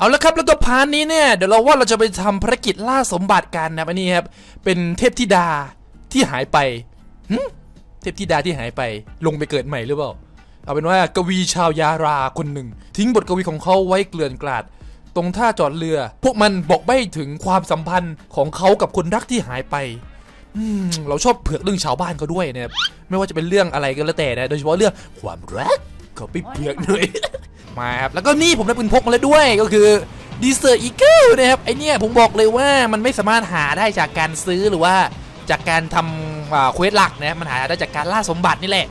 เอาละครับแล้วก็พาร์ทนี้เนี่ยเดี๋ยวเราว่าเราจะไปทำภารกิจล่าสมบัติกันนะอันนี้ครับเป็นเทพธิดาที่หายไปหึเทพธิดาที่หายไปลงไปเกิดใหม่หรือเปล่า เอาเป็นว่ากวีชาวยาราคนหนึ่ง ทิ้งบทกวีของเขาไว้เกลื่อนกลาด ตรงท่าจอดเรือ พวกมันบอกใบ้ถึงความสัมพันธ์ของเขากับคนรักที่หายไปอืมเราชอบเผือกเรื่องชาวบ้านเขาด้วยนะครับไม่ว่าจะเป็นเรื่องอะไรก็แล้วแต่นะโดยเฉพาะเรื่องความรักเขาไปเผือกหน่อย มาครับแล้วก็นี่ผมได้ปืนพกมาแล้วด้วยก็คือดีเซอร์อีเกิลนะครับไอเนี่ยผมบอกเลยว่ามันไม่สามารถหาได้จากการซื้อหรือว่าจากการทำอ่าเควสหลักนะมันหาได้จากการล่าสมบัตินี่แหละ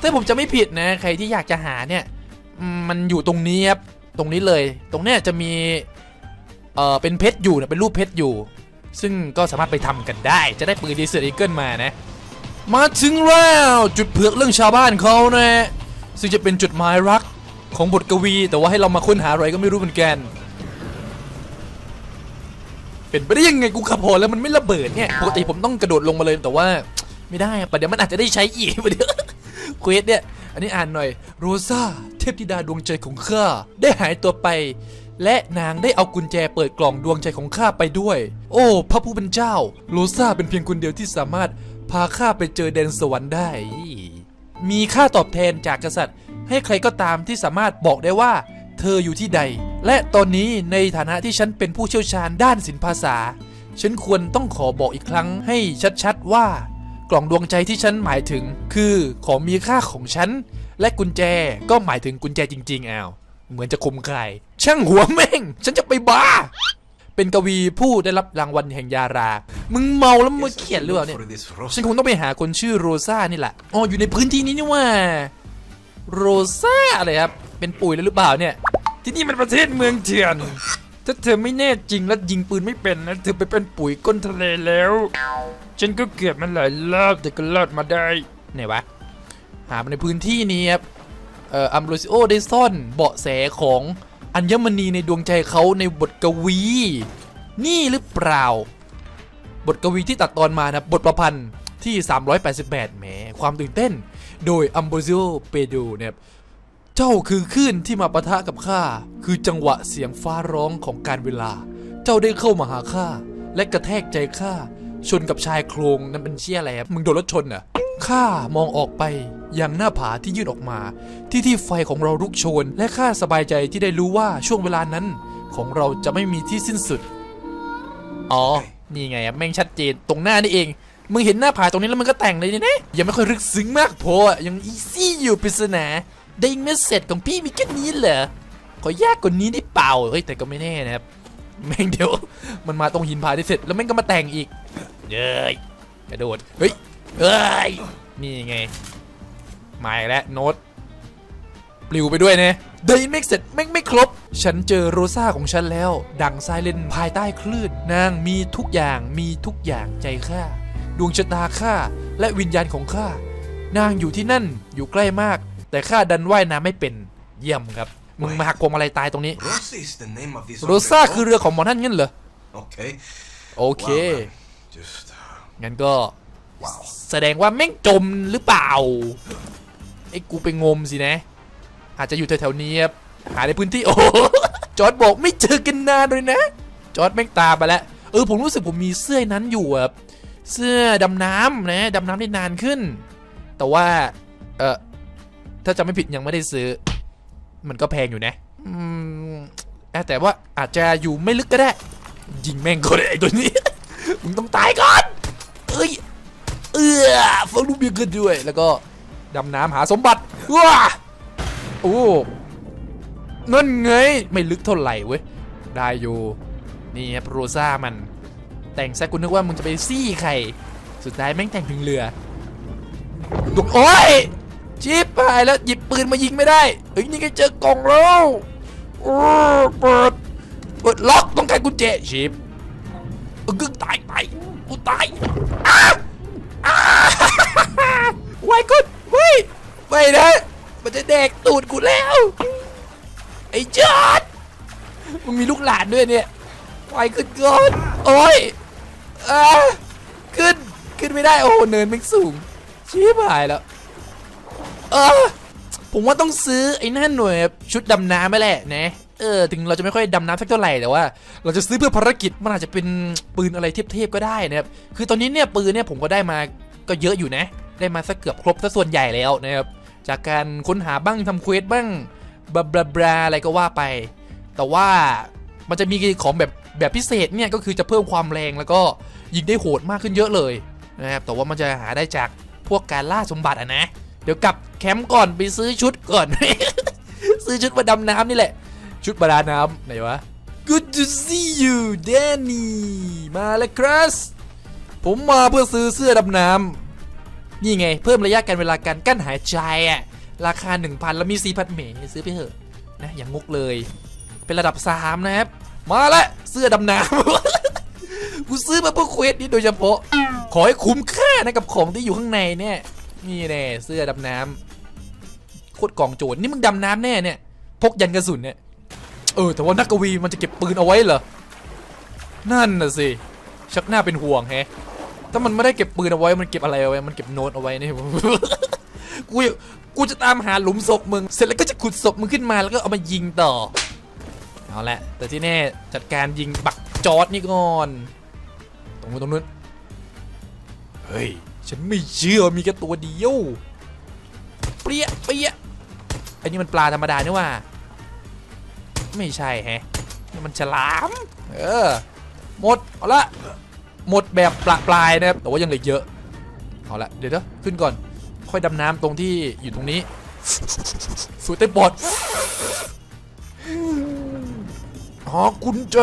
ถ้าผมจะไม่ผิดนะใครที่อยากจะหาเนี่ยมันอยู่ตรงนี้ครับตรงนี้เลย ตรงเนี้ยจะมีเออเป็นเพชรอยู่นะเป็นรูปเพชรอยู่ ซึ่งก็สามารถไปทำกันได้ จะได้ปืนดีเซอร์อีเกิลมานะ มาถึงแล้วจุดเผือกเรื่องชาวบ้านเขานะซึ่งจะเป็นจุดหมายรัก ของบทกวี แต่ว่าให้เรามาค้นหาอะไรก็ไม่รู้เหมือนกัน เป็นไปได้ยังไงกูขับพอแล้วมันไม่ระเบิดเนี่ย ปกติผมต้องกระโดดลงมาเลยแต่ว่าไม่ได้ประเดี๋ยวมันอาจจะได้ใช้อีกประเดี๋ยวเควสเนี่ย อันนี้อ่านหน่อย โรซาเทพธิดาดวงใจของข้าได้หายตัวไป และนางได้เอากุญแจเปิดกล่องดวงใจของข้าไปด้วย โอ้ พระผู้เป็นเจ้า โรซาเป็นเพียงคนเดียวที่สามารถพาข้าไปเจอแดนสวรรค์ได้ มีค่าตอบแทนจากกษัตริย์ ให้ใครก็ตามที่สามารถบอกได้ว่า เธออยู่ที่ใด และตอนนี้ในฐานะที่ฉันเป็นผู้เชี่ยวชาญด้านศิลปภาษา ฉันควรต้องขอบอกอีกครั้งให้ชัดๆว่า กล่องดวงใจที่ฉันหมายถึง คือของมีค่าของฉัน และกุญแจก็หมายถึงกุญแจจริงๆอ้าวเหมือนจะคมใคร ช่างหัวแม่ง ฉันจะไปบ้า เป็นกวีผู้ได้รับรางวัลแห่งยารา มึงเมาแล้วมาเขียนหรือเปล่าเนี่ย ฉันคงต้องไปหาคนชื่อโรซ่านี่แหละ อ๋อ อยู่ในพื้นที่นี้นี่ว่า โรซ่าอะไรครับ เป็นปุ๋ยแล้วหรือเปล่าเนี่ย ที่นี่มันประเทศเมืองเถื่อน ถ้าเธอไม่แน่จริงและยิงปืนไม่เป็นนะเธอไปเป็นปุ๋ยก้นทะเลแล้ว ฉันก็เกือบมันหลายรอบแต่ก็รอดมาได้ไหนวะ หามาในพื้นที่นี้ครับเอ่ออัมโรซิโอได้ซ่อนเบาะแสของอัญมณีในดวงใจเขาในบทกวี นี่หรือเปล่า บทกวีที่ตัดตอนมานะบทประพันธ์ที่ 388แหมความตื่นเต้น โดยอัมโบซิโอเปโดเนี่ยเจ้าคือคลื่นที่มาปะทะกับข้าคือจังหวะเสียงฟ้าร้องของการเวลา เจ้าได้เข้ามาหาข้าและกระแทกใจข้าชนกับชายโครงนั่นเป็นเชี่ยอะไรมึงโดนรถชนเหรอข้ามองออกไปยังหน้าผาที่ยื่นออกมา ที่ที่ไฟของเราลุกโชน และข้าสบายใจที่ได้รู้ว่าช่วงเวลานั้นของเราจะไม่มีที่สิ้นสุด อ๋อ นี่ไงแม่งชัดเจนตรงหน้านี่เอง มึงเห็นหน้าผาตรงนี้แล้วมันก็แต่งเลยเนี่ยนะยังไม่ค่อยรึกซึ้งมากพออะยังอีซี่อยู่ปริศนาได้เมสเซจของพี่มีแค่นี้เหรอขอยากกว่านี้ได้เปล่าเฮ้ยแต่ก็ไม่แน่นะครับแม่งเดี๋ยวมันมาตรงหินผาที่เสร็จแล้วแม่งก็มาแต่งอีกเย้ยกระโดดเฮ้ยเอ้ยนี่ไงมาอีกแล้วโน้ตปลิวไปด้วยนะได้ไม่เสร็จแม่งไม่ครบ ฉันเจอโรซ่าของฉันแล้ว ดังไซเลนภายใต้คลื่นนางมีทุกอย่างมีทุกอย่างใจข้า ดวงชะตาข้าและวิญญาณของข้านางอยู่ที่นั่นอยู่ใกล้มาก แต่ข้าดันว่ายน้ำไม่เป็นเยี่ยมครับ มึงมาหักพวงมาลัยตายตรงนี้ Rosa is the name of this โรซ่า hombre, คือเรือของหมอนั่นงั้นเหรอ no? Okay. โอเค Well, then, just uh, งั้นก็ wow. แสดงว่าแม่งจมหรือเปล่าไอ้กูไปงมสินะ อาจจะอยู่แถวๆนี้ครับหาในพื้นที่โอ้โหจอร์ดบอกไม่เจอกันนานเลยนะ จอร์ดแม่งตามไปแล้วเออผมรู้สึกผมมีเสื้อนั้นอยู่อะ เสื้อดำน้ำนะดำน้ำได้นานขึ้น แต่ว่า เออถ้าจำไม่ผิดยังไม่ได้ซื้อ มันก็แพงอยู่นะอืมแต่ว่าอาจจะอยู่ไม่ลึกก็ได้ ยิงแม่งก็ได้ไอ้ตัวนี้ มึงต้องตายก่อนเอ้ยเอื้อฟังลูกเบียร์กันด้วย แล้วก็ดำน้ำหาสมบัติว้าโอ้นั่นไง ไม่ลึกเท่าไหร่เว้ย ได้อยู่ นี่ครับโรซ่ามัน แต่งแซกกูนึกว่ามึงจะไปซี่ใคร สุดท้ายแม่งแต่งถึงเรือดุกโอ้ยชิบหายแล้วหยิบปืนมายิงไม่ได้เฮ้ยนี่ก็เจอกล่องแล้วโอ้เปิดเปิดล็อกต้องการกุญแจชิปเออกึ่งตายตายกูตายอ้าไว้ก่อนเฮ้ยไม่นะมันจะแดกตูดกูแล้วไอ้จอดมึงมีลูกหลานด้วยเนี่ยไวขึ้นก่อนโอ้ย อ่าขึ้นขึ้นไม่ได้โอ้โหเนินมันสูงชิบหายแล้วเออผมว่าต้องซื้อไอ้นั่นหน่วยชุดดำน้ำไปแหละนะเออถึงเราจะไม่ค่อยดำน้ำสักเท่าไหร่แต่ว่า เราจะซื้อเพื่อภารกิจมันอาจจะเป็นปืนอะไรเทพๆก็ได้นะครับคือตอนนี้เนี่ยปืนเนี่ยผมก็ได้มาก็เยอะอยู่นะ ได้มาสักเกือบครบซะส่วนใหญ่แล้วนะครับจากการค้นหาบ้างทำเควสบ้างบลาบลาบลาอะไรก็ว่าไป แต่ว่า มันจะมีของแบบแบบพิเศษเนี่ยก็คือจะเพิ่มความแรงแล้วก็ยิงได้โหดมากขึ้นเยอะเลยนะครับแต่ว่ามันจะหาได้จากพวกการล่าสมบัติอะนะ เดี๋ยวกลับแคมป์ก่อนไปซื้อชุดก่อน ซื้อชุดมาดำน้ำนี่แหละ ชุดประดาน้ำไหนวะ Good to see you Danny มาแล้วครับผมมาเพื่อซื้อเสื้อดำน้ำนี่ไง เพิ่มระยะการเวลาการกั้นหายใจอะราคา 1,000 แล้วมี4,000เมซื้อไปเถอะนะอย่างงกเลย เป็นระดับ3นะครับ มาล้วเสื้อดำน้ำกูซื้อมาเพื่อเควสนี้โดยเฉพาะ ขอให้คุ้มค่านะกับของที่อยู่ข้างในเนี่ยนี่แน่เสื้อดำน้ำโคตรกล่องโจรนี่มึงดำน้ำแน่เนี่ยพกยันกระสุนเนี่ยเออแต่ว่านักกวีมันจะเก็บปืนเอาไว้เหรอนั่นน่ะสิชักหน้าเป็นห่วงแฮะถ้ามันไม่ได้เก็บปืนเอาไว้มันเก็บอะไรเอาไว้มันเก็บโน้ตเอาไว้นี่กูกูจะตามหาหลุมศพมึง เสร็จแล้วก็จะขุดศพมึงขึ้นมาแล้วก็เอามายิงต่อ เอาละแต่ที่แน่จัดการยิงบักจอดนี่ก่อน ตรงนู้นตรงนู้นเฮ้ย ฉันไม่เชื่อมีแค่ตัวเดียว เปรี้ยเปรี้ยไอ้นี่มันปลาธรรมดาเนี่หว่า ไม่ใช่แฮะนี่มันฉลาม เออ หมด เอาละ หมดแบบปลาปลายนะครับ แต่ว่ายังเหลือเยอะ เอาละ เดี๋ยวเดี๋ยวขึ้นก่อน ค่อยดำน้ำตรงที่อยู่ตรงนี้สูดเต็มปอดากุญแจ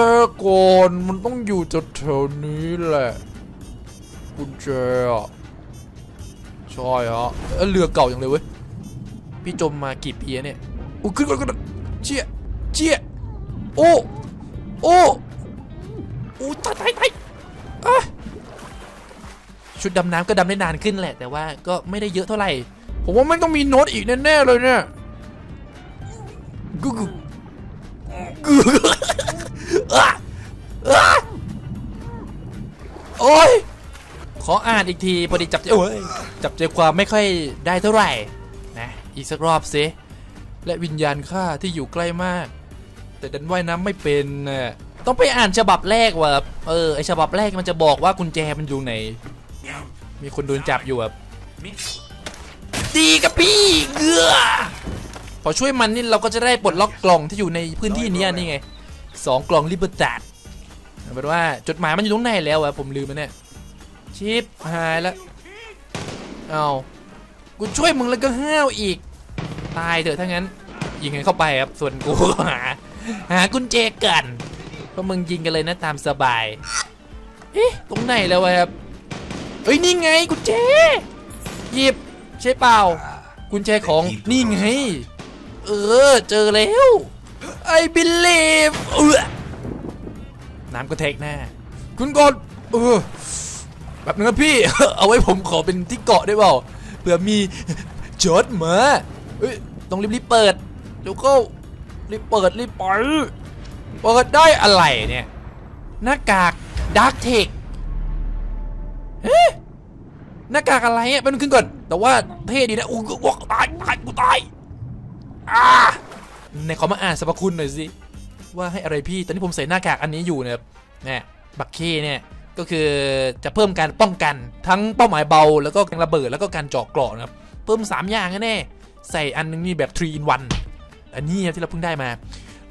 ก่อน มันต้องอยู่แถวนี้แหละ กุญแจอะใช่ฮะเอ้ยเรือเก่าอย่างเลยเว้ย พี่จมมากี่ปีแล้วเนี่ยอู้ขึ้นก่อนก่อนเชี่ยเชี่ยโอ้ โอ้โอ้ตายตายตายอะชุดดำน้ำก็ดำได้นานขึ้นแหละ แต่ว่าก็ไม่ได้เยอะเท่าไหร่ ผมว่ามันต้องมีโน้ตอีกแน่ๆเลยเนี่ยกูกูกู อะอะโอ้ย ขออ่านอีกทีพอดีจับใจโอ้ยจับใจความไม่ค่อยได้เท่าไหร่นะอีกสักรอบสิและวิญญาณข้าที่อยู่ใกล้มาก แต่ดันว่ายน้ำไม่เป็นน่ะต้องไปอ่านฉบับแรกว่ะเออไอฉบับแรกมันจะบอกว่ากุญแจมันอยู่ไหน มีคนโดนจับอยู่แบบดีกับพี่เกือพอช่วยมันนี่เราก็จะได้ปลดล็อกกล่องที่อยู่ในพื้นที่เนี้ยนี่ไง สองกล่องลิเบอร์ตัดเอาเป็นว่าจดหมายมันอยู่ตรงไหนแล้วอะผมลืมไปเนี่ย ชิปหายแล้วเอากูช่วยมึงแล้วก็ห้าวอีก ตายเถอะถ้างั้น ยิงกันเข้าไปครับ ส่วนกูหา หากุญแจกันเพราะมึงยิงกันเลยนะตามสบาย เอ๊ะ ตรงไหนแล้ววะครับ เอ้ย นี่ไงกุญแจหยิบใช่เปล่า กุญแจของนี่ไง เออ เจอแล้ว I believe น้ำกระแทกหน้าคุณกดเออแบบนึงนะพี่ เอาไว้ผมขอเป็นที่เกาะได้เปล่าเผื่อมีจดมาเฮ้ยต้องรีบๆเปิดเดี๋ยวก็รีบเปิดรีบปล่อยเปิดได้อะไรเนี่ย หน้ากากดาร์กเทคเฮ้หน้ากากอะไรอะเป็นขึ้นก่อน แต่ว่าเท่ดีนะอู้กูตายตายกูตายอ่า ในขอมาอ่านสรรพคุณหน่อยสิว่าให้อะไรพี่ตอนนี้ผมใส่หน้ากากอันนี้อยู่เนี่ยเนี่ยบักเคเนี่ยก็คือจะเพิ่มการป้องกันทั้งเป้าหมายเบาแล้วก็การระเบิดแล้วก็การเจาะเกราะนะครับเพิ่ม 3 อย่างแน่ใส่อันนึงนี่แบบ3 in 1อันนี้ครับที่เราเพิ่งได้มา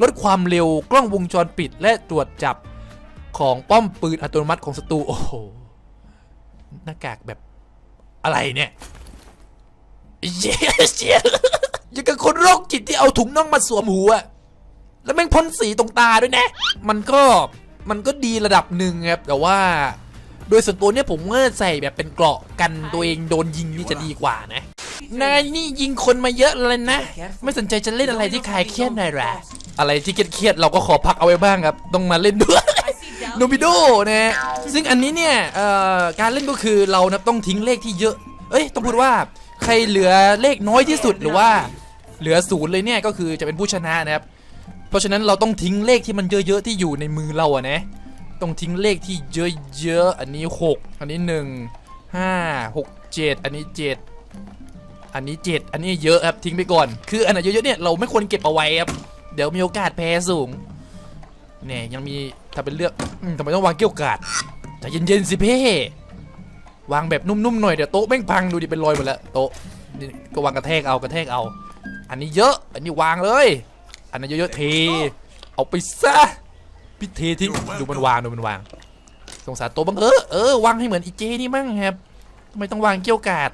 ลดความเร็วกล้องวงจรปิดและตรวจจับของป้อมปืนอัตโนมัติของศัตรูโอ้โหหน้ากากแบบอะไรเนี่ยเย้เชี่ย ยังกับคนโรคจิตที่เอาถุงน่องมาสวมหัวแล้วแม่งพ่นสีตรงตาด้วยนะ มันก็มันก็ดีระดับหนึ่งครับแต่ว่า โดยส่วนตัวเนี่ยผมว่าใส่แบบเป็นเกราะกันตัวเองโดนยิงนี่จะดีกว่านะนายนี่ยิงคนมาเยอะเลยนะ ไม่สนใจจะเล่นอะไรที่คลายเครียดหน่อยหรออะไรที่เครียดๆเราก็ขอพักเอาไว้บ้างครับ ต้องมาเล่นด้วยโนบิโดนะฮะซึ่งอันนี้เนี่ยเอ่อการเล่นก็คือเรานะต้องทิ้งเลขที่เยอะ เอ้ย ต้องพูดว่าใครเหลือเลขน้อยที่สุดหรือว่า เหลือศูนย์เลยเนี่ยก็คือจะเป็นผู้ชนะนะครับ เพราะฉะนั้นเราต้องทิ้งเลขที่มันเยอะๆที่อยู่ในมือเราอะนะต้องทิ้งเลขที่เยอะๆอันนี้ 6 อันนี้ 1 5 6 7 อันนี้ 7 อันนี้ 7 อันนี้เยอะครับทิ้งไปก่อน คืออันไหนเยอะๆเนี่ยเราไม่ควรเก็บเอาไว้ครับเดี๋ยวมีโอกาสแพ้สูงเนี่ยยังมีถ้าเป็นเลือกอทำไมต้องวางเกี่ยวกาดใจเย็นๆสิเพ่วางแบบนุ่มๆหน่อยเดี๋ยวโต๊ะแม่งพังดูดิเป็นรอยหมดแล้วโต๊ะก็วางกระแทกเอากระแทกเอา อันนี้เยอะ อันนี้วางเลย อันนั้นเยอะๆเท เอาไปซะพี่เททิ้งดูมันวางดูมันวาง สงสารโต๊ะบ้างเออเออวางให้เหมือนอีเจนี่มั่งครับทำไมต้องวางเกี่ยวกาด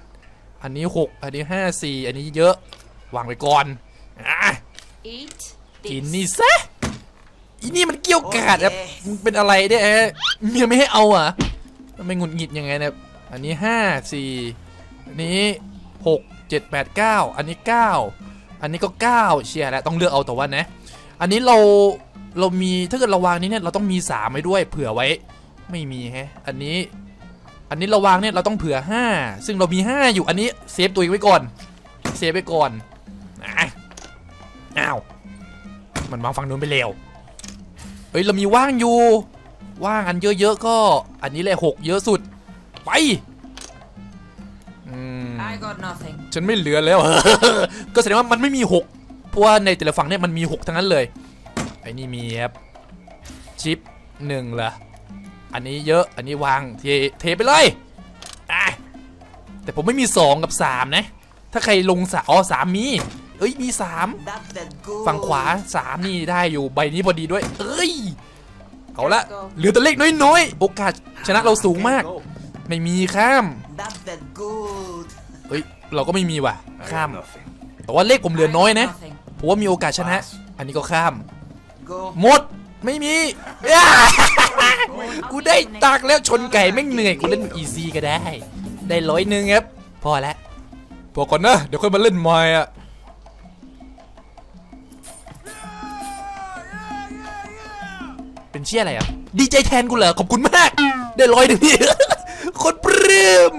อันนี้หกอันนี้ห้าสี่อันนี้เยอะ วางไปก่อนอะ Eat กิน this. นี่ซะอีนี่มันเกี่ยวกาดครับมึงเป็นอะไรเนี่ยเอ๊ะเมียไม่ให้เอาอะมันไม่หงุดหงิดยังไงเนะอันนี้ห้าสี่อันนี้หก เจ็ดแปดเก้าอันนี้เก้าอันนี้ก็เก้าเชียร์แหล้วต้องเลือกเอาแต่ว่านะ อันนี้เราเรามีถ้าเกิดเราวางนี้เนี่ยเราต้องมีสามไว้ด้วยเผื่อไว้ ไม่มีแฮะอันนี้ อันนี้เราวางเนี่ยเราต้องเผื่อห้าซึ่งเรามีห้าอยู่อันนี้เซฟตัวเองไว้ก่อนเซฟไว้ก่อนอ้าวมันวางฝั่งนู้นไปเร็วเฮ้ยเรามีว่างอยู่ ว่างอันเยอะๆก็ อันนี้แหละหกเยอะสุด ไป ฉันไม่เหลือแล้ว ก็แสดงว่ามันไม่มีหกเพราะว่าในแต่ละฝั่งเนี่ยมันมีหกทั้งนั้นเลยไอ้นี่มีครับชิปหนึ่งเหรออันนี้เยอะอันนี้วางเทเทไปเลยอะแต่ผมไม่มีสองกับสามนะ ถ้าใครลงสาอ๋อสามมี เอ้ยมีสามฝั่งขวาสามนี่ได้อยู่ใบนี้พอดีด้วย เอ้ย เอาละเหลือแต่เลขน้อยๆ โอกาสชนะเราสูงมาก ไม่มีข้าม เฮ้ยเราก็ไม่มีว่ะ I ข้าม got nothing. แต่ว่าเลขผมเหลือน้อยนะ Nothing. ผมว่ามีโอกาสชนะ อันนี้ก็ข้าม Go. หมดไม่มีอ้ากูได้ตักแล้วชนไก่แม่งเหนื่อย กูเล่นอีซีก็ได้ ได้ร้อยหนึ่งครับ พอแล้วพอก่อนนะ เดี๋ยวค่อยมาเล่นใหม่อะเป็นเชี่ยอะไรอะ ดีใจแทนกูเหรอ ขอบคุณมาก ได้ร้อยหนึ่งนี่คนปลื้ม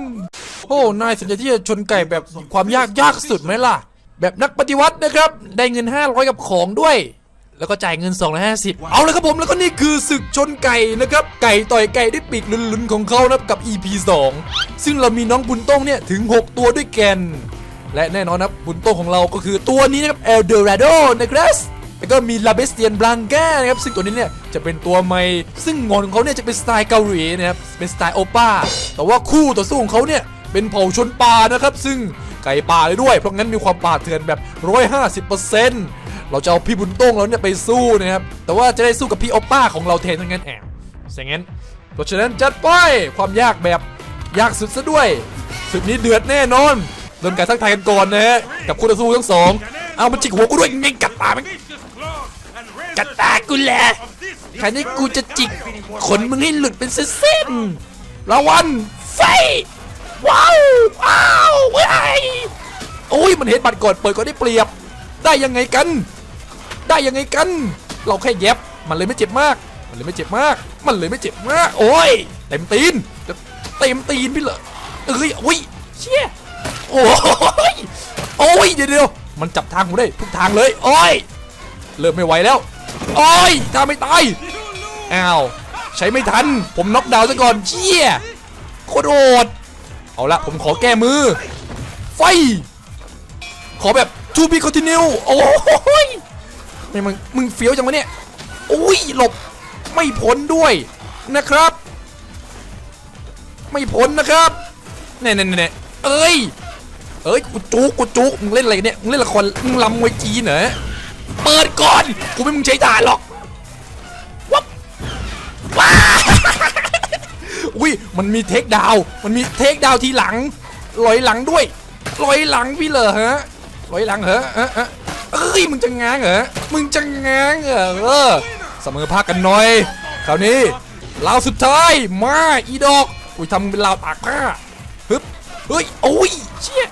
โอ้ นายสนใจที่จะชนไก่แบบความยากยากสุดไหมล่ะ แบบนักปฏิวัตินะครับ ได้เงิน 500 กับของด้วย แล้วก็จ่ายเงิน 250 เอาเลยครับผม แล้วก็นี่คือศึกชนไก่นะครับ ไก่ต่อยไก่ด้วยปีกลุนๆของเขานะครับกับ EP 2 ซึ่งเรามีน้องบุญโต้งเนี่ยถึง 6 ตัวด้วยกัน และแน่นอนนะครับบุญโต้งของเราก็คือตัวนี้นะครับ El Dorado นะครับแล้วก็มีลาเบสเตียนบลังกานะครับ ซึ่งตัวนี้เนี่ยจะเป็นตัวใหม่ ซึ่งงอนของเขาเนี่ยจะเป็นสไตล์เกาหลีนะครับ เป็นสไตล์โอป้า แต่ว่าคู่ต่อสู้ของเขาเนี่ย เป็นเผ่าชนป่านะครับ ซึ่งไก่ป่าเลยด้วย เพราะงั้นมีความป่าเถื่อนแบบ 150%เราจะเอาพี่บุญโต้งเราเนี่ยไปสู้นะครับ แต่ว่าจะได้สู้กับพี่โอป้าของเราแทนทั้งนั้นแอบซะงั้น เพราะฉะนั้นจัดไปความยากแบบยากสุดซะด้วยศึกนี้เดือดแน่นอนเริ่มการทักทายกันก่อนนะฮะกับคู่ต่อสู้ทั้งสอง เอามันจิกหัวกูด้วยไงกัดตามันกัดตากูแหละคราวนี้กูจะจิกขนมึงให้หลุดเป็นเส้นๆระวันไฟ ว้าวอ้าวเว้ยโอ้ยมันเห็นบัตรก่อนเปิดก็ได้เปรียบ ได้ยังไงกัน ได้ยังไงกัน เราแค่เย็บมันเลยไม่เจ็บมาก มันเลยไม่เจ็บมาก มันเลยไม่เจ็บมาก โอ้ยเต็มตีนเต็มตีนพี่เหรอเอ้ยโอ้ยเชี่ยโอ้ยโอ้ยเดี๋ยวเดี๋ยวมันจับทางผมได้ทุกทางเลยโอ้ยเริ่มไม่ไหวแล้วโอ้ยถ้าไม่ตายอ้าวใช้ไม่ทัน ผมน็อกดาวน์ซะก่อนเชี่ยโคตรโหด เอาละผมขอแก้มือ ไฟ ขอแบบทูบีคอนติเนียโอ้ยไม่มึงมึงเฟี้ยวจังวะเนี่ยโอ้ยหลบไม่พ้นด้วยนะครับ ไม่พ้นนะครับเน่เน่เน่เอ้ยเอ้ยกูจุกกูจุกมึงเล่นอะไรเนี่ยมึงเล่นละครมึงลำมวยจีนเหรอเปิดก่อนกูไม่มึงใช้ด่าหรอกวับว้า อุ้ยมันมีเทคดาวมันมีเทคดาวทีหลังลอยหลังด้วยลอยหลังพี่เหรอฮะลอยหลังเหรอเอะเอะเอ้ยมึงจะง้างเหรอมึงจะง้างเหรอเออเสมอภาคกันหน่อยคราวนี้ลาวสุดท้ายมาอีดอกอุ้ยทำเป็นลาวตากผ้าฮึบเฮ้ยโอ้ยเชี่ย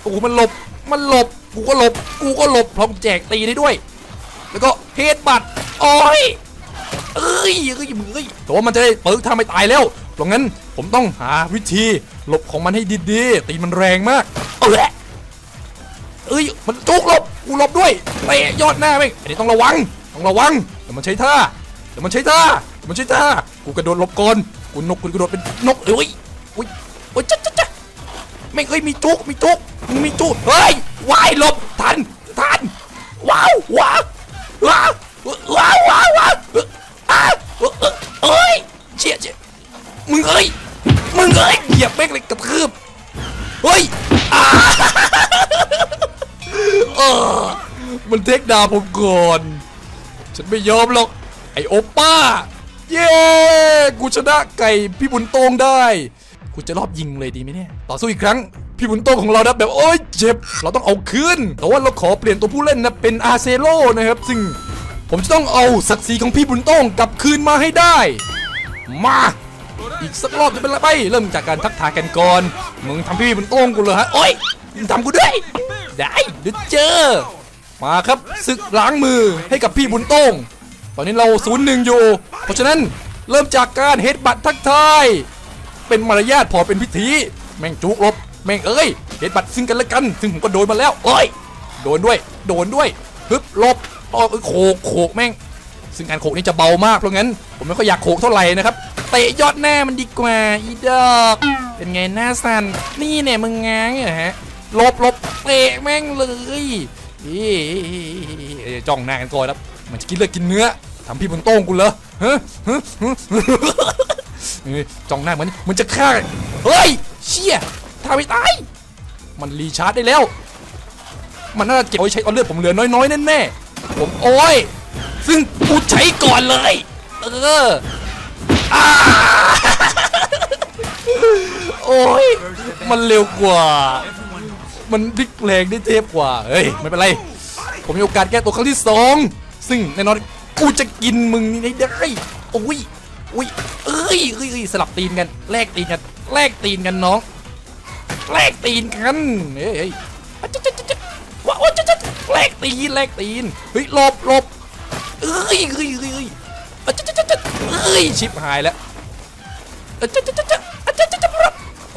โอ้โหมันหลบมันหลบกูก็หลบกูก็หลบพร้อมแจกตีได้ด้วย แล้วก็เฮดบัตโอ้ยเอ้ยเอ้ยมึงเอ้ยแต่ว่ามันจะได้เปิดถ้าไม่ตายแล้ว เพราะงั้นผมต้องหาวิธีหลบของมันให้ดีๆ ตีมันแรงมาก เอาแหละเอ้ย มันจุกหลบ กูหลบด้วยเตะยอดหน้าไปอันนี้ต้องระวัง ต้องระวัง เดี๋ยวมันใช้ท่า เดี๋ยวมันใช้ท่า เดี๋ยวมันใช้ท่า กูกระโดดหลบก่อน กูนก กูกระโดดเป็นนกเอ้ยอุ้ยโอ้ยจ๊ะจ๊ะจ๊ะไม่เคยมีจุก มีจุกมึงมีจุก เฮ้ย วายหลบ ทัน ทัน ว้าว ว้าว ว้าว ว้าว ว้าว ว้าวอ้าวเอ้ยเชี่ยเชี่ย มึงเอ้ย มึงเอ้ยเหยียบแม่งเลยกระทืบเฮ้ยอาเออมันเทคดาวผมก่อน ฉันไม่ยอมหรอก ไอโอป้า เย้ กูชนะไก่พี่บุญโตงได้ กูจะรอบยิงเลยดีไหมเนี่ย ต่อสู้อีกครั้ง พี่บุญโตงของเรานะแบบโอ๊ยเจ็บ เราต้องเอาคืน แต่ว่าเราขอเปลี่ยนตัวผู้เล่นนะเป็นอาเซโลนะครับ ซึ่งผมจะต้องเอาศักดิ์ศรีของพี่บุญโตงกลับคืนมาให้ได้ มา อีกสักรอบจะเป็นไรไป เริ่มจากการทักทายกันก่อน มึงทำพี่บุญโตงกูเลยฮะ โอ๊ยมึงทำกูด้วย ได้เดี๋ยวเจอ มาครับศึกล้างมือให้กับพี่บุญโต้ง ตอนนี้เราศูนย์หนึ่งอยู่ เพราะฉะนั้นเริ่มจากการเฮดบัตทักทาย เป็นมารยาทพอเป็นพิธี แม่งจุกลบ แม่งเอ้ย เฮดบัตซึ่งกันและกัน ซึ่งผมก็โดนมาแล้วเอ้ย โดนด้วย โดนด้วย ฮึบลบอ๋อโขกโขกแม่ง ซึ่งการโขกนี่จะเบามากเพราะงั้น ผมไม่ค่อยอยากโขกเท่าไหร่นะครับเตะยอดหน้ามันดีกว่าอีดอกเป็นไงหน้าสันนี่เนี่ยมึงง้างเหรอฮะลบลบเตะแม่งเลยอีจ้องหน้ากันก่อนครับมันจะกินเลือดกินเนื้อทำพี่บนโต้งกูเหรอฮะฮะฮะเอ้ยจ้องหน้าเหมือนมันจะฆ่าเฮ้ยเชี่ยทำไม่ตายมันรีชาร์จได้แล้ว มันน่าจะเก็บไว้ใช้เอาเลือดผมเหลือน้อยๆแน่ๆผมโอ้ย ซึ่งกูใช้ก่อนเลย เอออาโอ้ย มันเร็วกว่า มันพลิกแรงได้เทพกว่า เฮ้ย ไม่เป็นไร ผมมีโอกาสแก้ตัวครั้งที่สอง ซึ่งแน่นอนกูจะกินมึงนี่ได้ โอ้ยอุ้ยเอ้ยเอ้ยเอ้ยสลับตีนกัน แลกตีนกัน แลกตีนกันน้อง แลกตีนกัน เฮ้ยเฮ้ยอะจ๊ะจ๊ะจ๊ะจ๊ะว้าวจ๊ะจ๊ะแลกตีน แลกตีน เฮ้ยหลบหลบ เอ้ยเอ้ยเอ้ยเอ้ยอะจ๊ะจ๊ะจ๊ะจ๊ะเอ้ยชิบหายแล้วอะจ๊ะจ๊ะจ๊ะจ๊ะอะจ๊ะจ๊ะจ๊ะ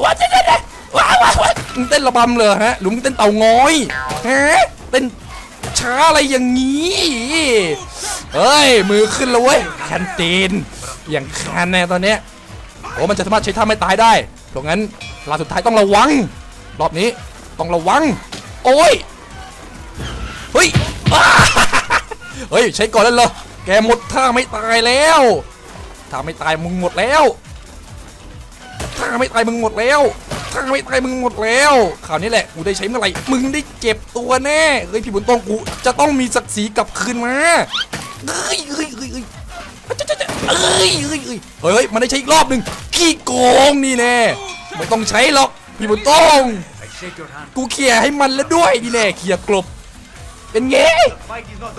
ว้าวจ๊ะจ๊ะจ๊ะว้าวว้าวว้าวมึงเต้นระบำเลยฮะหรือมึงเต้นเต่างอยฮะเต้นช้าอะไรอย่างนี้เฮ้ยมือขึ้นแล้วเว้ยคันตีนอย่างคันแน่ตอนเนี้ยโอ้มันจะสามารถใช้ท่าไม่ตายได้เพราะงั้นลาสุดท้ายต้องระวัง รอบนี้ต้องระวัง โอ้ยเฮ้ยอ้า เฮ้ยใช้ก่อนแล้วเหรอแกหมดท่าไม่ตายแล้วท่าไม่ตายมึงหมดแล้วท่าไม่ตายมึงหมดแล้วท่าไม่ตายมึงหมดแล้วคราวนี้แหละกูได้ใช้เมื่อไหร่มึงได้เจ็บตัวแน่เฮ้ยพี่บุญตองกูจะต้องมีศักดิ์ศรีกลับคืนมาเฮ้ยเฮ้ยเฮ้ยเฮ้ยเอ้ยเฮ้ยเฮ้ยเฮ้ยเฮ้ยมันได้ใช้อีกรอบหนึ่งขี้โกงนี่แน่ไม่ต้องใช้หรอกพี่บุญตองกูเคลียร์ให้มันแล้วด้วยนี่แน่เคลียร์กลบ เป็นไง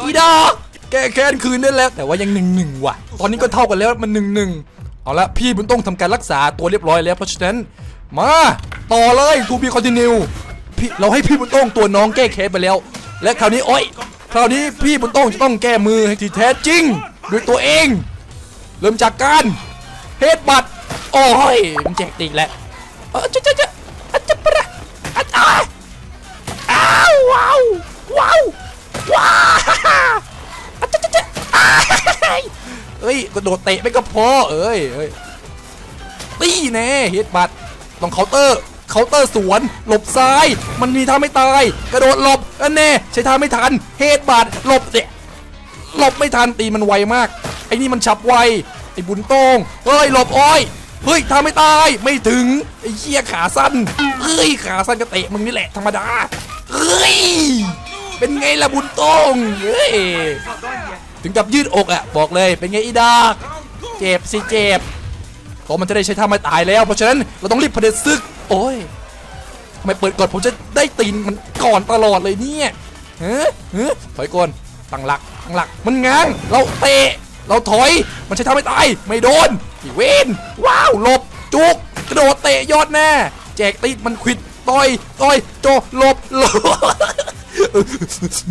อีดอกแก้แค้นคืนได้แล้ว แต่ว่ายังหนึ่งหนึ่งว่ะ ตอนนี้ก็เท่ากันแล้วมันหนึ่งหนึ่งเอาละพี่บุญต้องทำการรักษาตัวเรียบร้อยแล้วเพราะฉะนั้น มาต่อเลยทูบีคอนติเนียพี่เราให้พี่บุญต้องตัวน้องแก้แค้นไปแล้ว และคราวนี้โอ้ยคราวนี้พี่บุญต้องจะต้องแก้มือให้ที่แท้จริงด้วยตัวเอง เริ่มจากการเฮดบัตโอ้ยมันแจกตีกแล้วเออจะจะจะจะปะอะอ้าวว้าวว้าว ว้าวเอ้ยกระโดดเตะไม่ก็พอเอ้ยเอ้ยตีแน่เฮดบัตต้องเคาน์เตอร์เคาน์เตอร์สวน หลบซ้าย มันมีท่าไม่ตาย กระโดดหลบอันแน่ใช้ท่าไม่ทันเฮดบัตหลบเนี่ยหลบไม่ทันตีมันไวมาก ไอ้นี่มันฉับไวไอ้บุญโต้งเฮ้ยหลบอ้อยเฮ้ยทำไม่ตายไม่ถึงไอ้เหี้ยขาสั้นเฮ้ยขาสั้นก็เตะมึงนี่แหละธรรมดาเฮ้ย เป็นไงล่ะบุญโต้งเฮ้ยถึงกับยืดอกอะบอกเลยเป็นไงอีดากเจ็บสิเจ็บเพราะมันจะได้ใช้ท่าไม่ตายแล้ว เพราะฉะนั้นเราต้องรีบเผด็จศึก โอ้ยทำไมเปิดก่อนผมจะได้ตีนมันก่อนตลอดเลยเนี่ยเฮ้ยเฮ้ยถอยก่อนตั้งหลักตั้งหลักมันง้างเราเตะเราถอยมันใช้ทำให้ตายไม่โดนอีเวนว้าวหลบจุกกระโดดเตะยอดแน่แจกตีนมันควิดต่อยต่อยโจหลบหลบ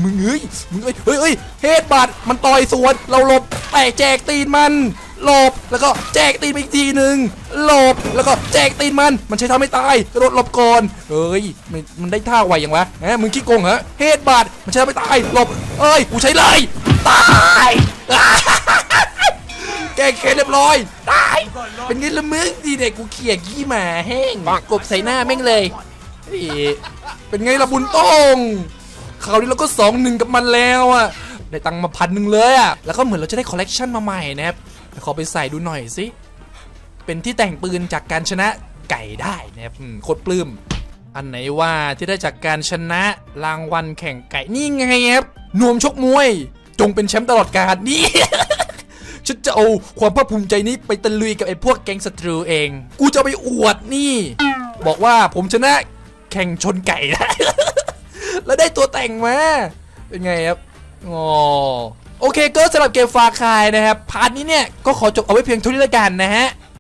มึงเฮ้ยมึงเอ้ยเฮ้ยเฮดบัตมันต่อยสวนเราหลบแต่แจกตีนมันหลบแล้วก็แจกตีนไปอีกทีหนึ่งหลบแล้วก็แจกตีนมันมันใช้ทำให้ตายกระโดดหลบก่อนเฮ้ยมันมันได้ท่าไวอย่างวะฮะมึงขี้โกงเหรอเฮดบัตมันใช้ทำให้ตายหลบเอ้ยกูใช้เลยตายแกเคเรียบร้อยตายเป็นไงละมึงดีเด็กกูเขี่ยขี้หมาแห้งกบใส่หน้าแม่งเลยเป็นไงละบุญต้ง คราวนี้เราก็สองหนึ่งกับมันแล้วอะได้ตังค์มาพันหนึ่งเลยอะแล้วก็เหมือนเราจะได้คอลเลกชันมาใหม่นะครับขอไปใส่ดูหน่อยสิเป็นที่แต่งปืนจากการชนะไก่ได้นะครับโคตรปลื้มอันไหนว่าที่ได้จากการชนะรางวัลแข่งไก่นี่ไงครับนวมชกมวย จงเป็นแชมป์ตลอดกาลนี่ฉันจะเอาความภาคภูมิใจนี้ไปตะลุยกับไอ้พวกแก๊งสตรูเอง กูจะไปอวดนี่ บอกว่าผมชนะแข่งชนไก่ได้ แล้วได้ตัวแต่งมา เป็นไงครับอ๋อโอเคก็สำหรับเกมฟาคายนะครับ พาร์ทนี้เนี่ย ก็ขอจบเอาไว้เพียงเท่านี้ละกันนะฮะ